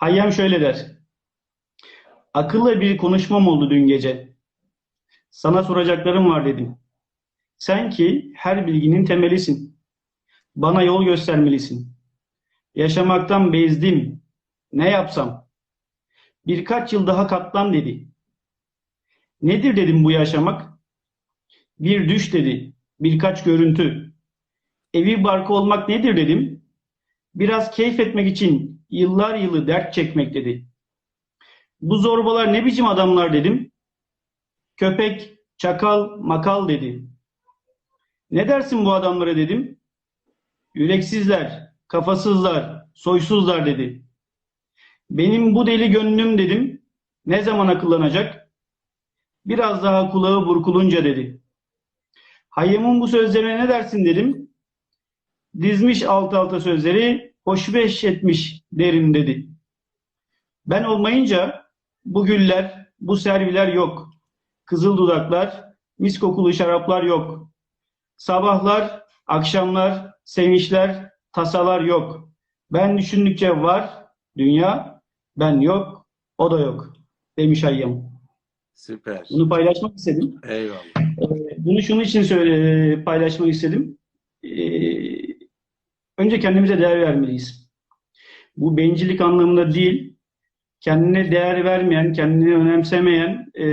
Hayyam şöyle der. Akıllı bir konuşmam oldu dün gece. Sana soracaklarım var dedim. Sen ki her bilginin temelisin. Bana yol göstermelisin. Yaşamaktan bezdim. Ne yapsam? Birkaç yıl daha katlan dedi. Nedir dedim bu yaşamak? Bir düş dedi. Birkaç görüntü. Evi barkı olmak nedir dedim. Biraz keyif etmek için yıllar yılı dert çekmek dedi. Bu zorbalar ne biçim adamlar dedim. Köpek, çakal, makal dedi. Ne dersin bu adamlara dedim. Yüreksizler, kafasızlar, soysuzlar dedi. Benim bu deli gönlüm dedim. Ne zaman akıllanacak? Biraz daha kulağı burkulunca dedi. Hayyam'ın bu sözlerine ne dersin dedim. Dizmiş alt alta sözleri, hoşbeş etmiş derim dedi. Ben olmayınca bu güller, bu serviler yok. Kızıl dudaklar, mis kokulu şaraplar yok. Sabahlar, akşamlar, sevinçler, tasalar yok. Ben düşündükçe var dünya, ben yok, o da yok demiş Hayyam. Süper. Bunu paylaşmak istedim. Eyvallah. Ee, Bunu şunun için söyle, paylaşmak istedim. Ee, önce kendimize değer vermeliyiz. Bu bencillik anlamında değil, kendine değer vermeyen, kendini önemsemeyen e,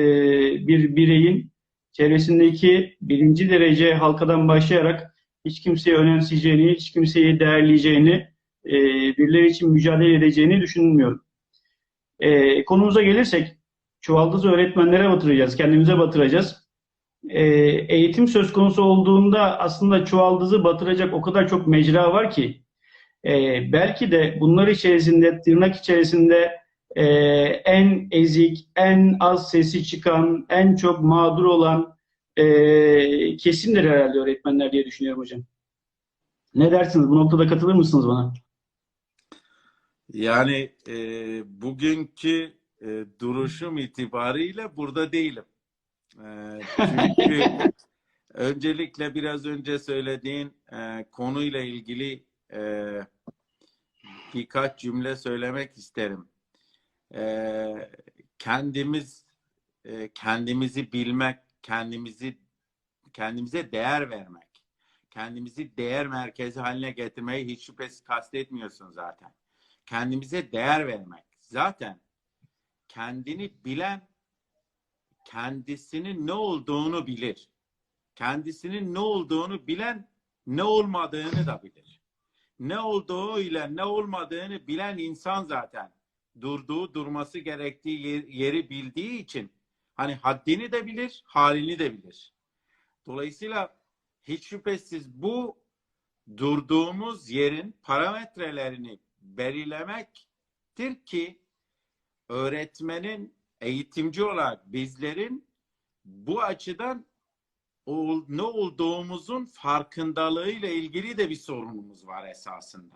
bir bireyin çevresindeki birinci derece halkadan başlayarak hiç kimseyi önemseyeceğini, hiç kimseyi değerleyeceğini, e, birileri için mücadele edeceğini düşünmüyorum. E, konumuza gelirsek, çuvaldızı öğretmenlere batıracağız, kendimize batıracağız. E, eğitim söz konusu olduğunda aslında çuvaldızı batıracak o kadar çok mecra var ki e, belki de bunlar içerisinde, tırnak içerisinde e, en ezik, en az sesi çıkan, en çok mağdur olan e, kesimdir herhalde öğretmenler diye düşünüyorum hocam. Ne dersiniz? Bu noktada katılır mısınız bana? Yani e, bugünkü e, duruşum itibariyle burada değilim. Çünkü öncelikle biraz önce söylediğin e, konuyla ilgili e, birkaç cümle söylemek isterim. E, kendimiz e, kendimizi bilmek, kendimizi kendimize değer vermek, kendimizi değer merkezi haline getirmeyi hiç şüphesiz kastetmiyorsun zaten. Kendimize değer vermek. Zaten kendini bilen kendisinin ne olduğunu bilir. Kendisinin ne olduğunu bilen ne olmadığını da bilir. Ne olduğu ile ne olmadığını bilen insan zaten durduğu durması gerektiği yer- yeri bildiği için hani haddini de bilir, halini de bilir. Dolayısıyla hiç şüphesiz bu durduğumuz yerin parametrelerini belirlemektir ki öğretmenin eğitimci olarak bizlerin bu açıdan ne olduğumuzun farkındalığıyla ilgili de bir sorunumuz var esasında.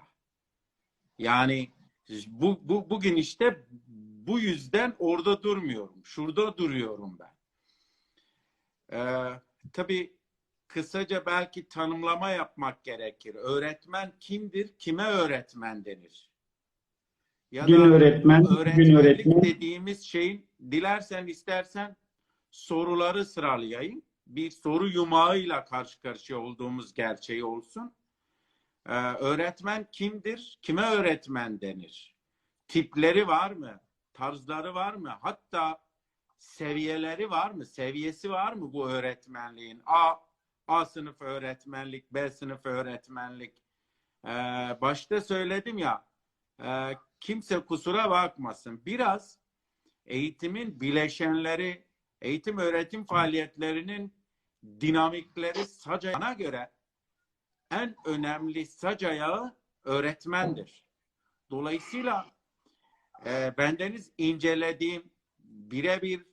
Yani bu, bu bugün işte bu yüzden orada durmuyorum. Şurada duruyorum ben. Ee, tabii kısaca belki tanımlama yapmak gerekir. Öğretmen kimdir? Kime öğretmen denir? Ya Gün öğretmen, gün öğretmen. dediğimiz şeyin dilersen istersen soruları sıralayayım. Bir soru yumağıyla karşı karşıya olduğumuz gerçeği olsun. Ee, öğretmen kimdir? Kime öğretmen denir? Tipleri var mı? Tarzları var mı? Hatta seviyeleri var mı? Seviyesi var mı bu öğretmenliğin? A, A sınıf öğretmenlik, B sınıf öğretmenlik. Ee, başta söyledim ya, e, kimse kusura bakmasın. Biraz eğitimin bileşenleri, eğitim öğretim faaliyetlerinin dinamikleri sacana göre en önemli sac ayağı öğretmendir. Dolayısıyla e, bendeniz incelediğim, birebir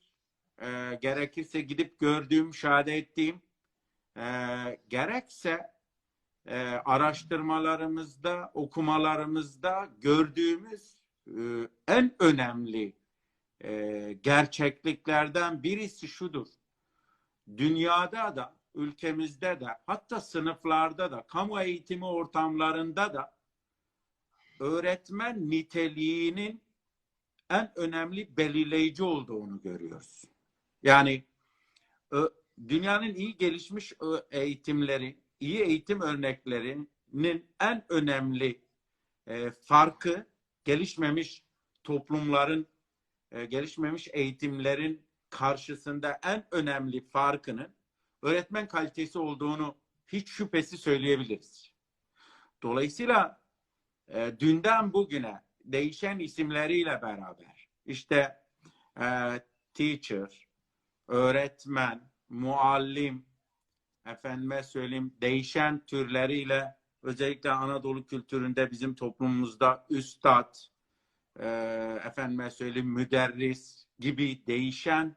e, gerekirse gidip gördüğüm, şahane ettiğim, e, gerekse e, araştırmalarımızda, okumalarımızda gördüğümüz e, en önemli e, gerçekliklerden birisi şudur. Dünyada da, ülkemizde de, hatta sınıflarda da, kamu eğitimi ortamlarında da öğretmen niteliğinin en önemli belirleyici olduğunu görüyoruz. Yani dünyanın iyi gelişmiş eğitimleri, iyi eğitim örneklerinin en önemli e, farkı gelişmemiş toplumların, e, gelişmemiş eğitimlerin karşısında en önemli farkının öğretmen kalitesi olduğunu hiç şüphesi söyleyebiliriz. Dolayısıyla e, dünden bugüne değişen isimleriyle beraber işte e, teacher, öğretmen, muallim, efendime söyleyeyim değişen türleriyle özellikle Anadolu kültüründe bizim toplumumuzda üstad, e, efendime söyleyeyim müderris gibi değişen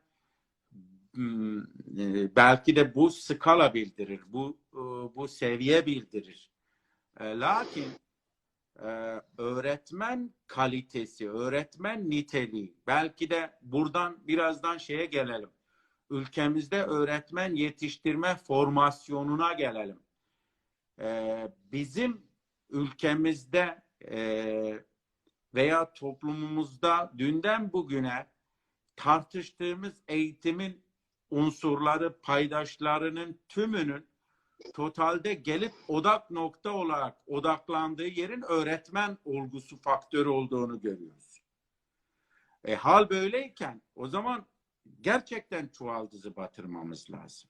hmm, e, belki de bu skala bildirir, bu e, bu seviye bildirir. E, Lakin öğretmen kalitesi, öğretmen niteliği, belki de buradan birazdan şeye gelelim. Ülkemizde öğretmen yetiştirme formasyonuna gelelim. E, Bizim ülkemizde e, veya toplumumuzda dünden bugüne tartıştığımız eğitimin unsurları, paydaşlarının tümünün totalde gelip odak nokta olarak odaklandığı yerin öğretmen olgusu faktörü olduğunu görüyoruz. E, hal böyleyken o zaman gerçekten çuvaldızı batırmamız lazım.